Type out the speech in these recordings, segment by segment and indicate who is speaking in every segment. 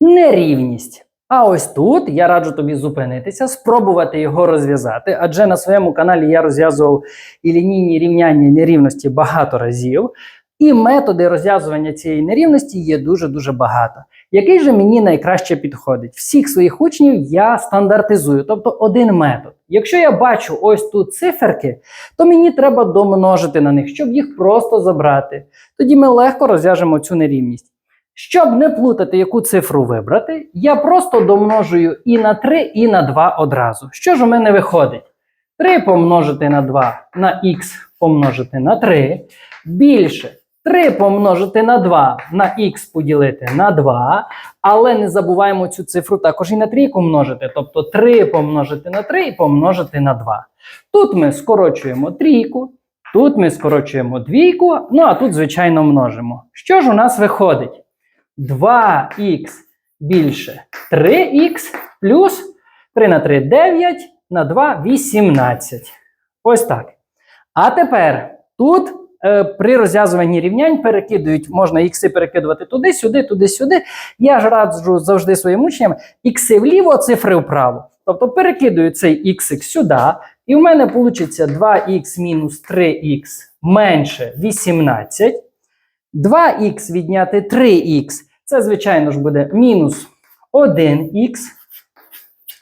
Speaker 1: нерівність. А ось тут я раджу тобі зупинитися, спробувати його розв'язати, адже на своєму каналі я розв'язував і лінійні рівняння нерівності багато разів, і методи розв'язування цієї нерівності є дуже-дуже багато. Який же мені найкраще підходить? Всіх своїх учнів я стандартизую, тобто один метод. Якщо я бачу ось тут циферки, то мені треба домножити на них, щоб їх просто забрати. Тоді ми легко розв'яжемо цю нерівність. Щоб не плутати, яку цифру вибрати, я просто домножую і на 3, і на 2 одразу. Що ж у мене виходить? 3 помножити на 2 на х помножити на 3 більше 3 помножити на 2 на х поділити на 2, але не забуваємо цю цифру також і на трійку множити, тобто 3 помножити на 3 і помножити на 2. Тут ми скорочуємо трійку, тут ми скорочуємо двійку, ну а тут, звичайно, множимо. Що ж у нас виходить? 2х більше 3х плюс 3 на 3 9 на 2 18. Ось так. А тепер тут е, при розв'язуванні рівнянь перекидують, можна ікси перекидувати туди, сюди, туди, сюди. Я ж раджу завжди своїм учням ікси вліво, цифри вправо. Тобто перекидую цей х сюди, і в мене вийде 2х мінус 3х менше 18. 2х відняти 3х, це, звичайно ж, буде мінус 1х.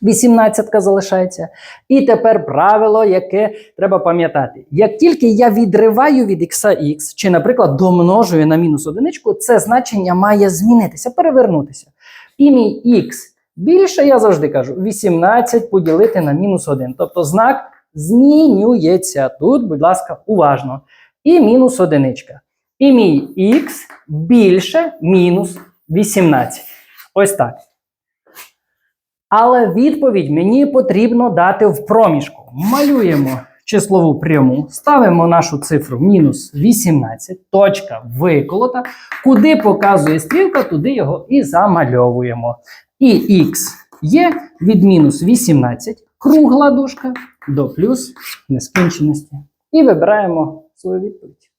Speaker 1: 18 залишається. І тепер правило, яке треба пам'ятати. Як тільки я відриваю від х х, чи, наприклад, домножую на мінус одиничку, це значення має змінитися, перевернутися. І мій х більше, я завжди кажу, 18 поділити на мінус 1. Тобто знак змінюється. Тут, будь ласка, уважно. І мінус одиничка. І мій х більше мінус 18. Ось так. Але відповідь мені потрібно дати в проміжку. Малюємо числову пряму, ставимо нашу цифру мінус 18, точка виколота. Куди показує стрілка, туди його і замальовуємо. І х є від мінус 18, кругла дужка до плюс нескінченості. І вибираємо свою відповідь.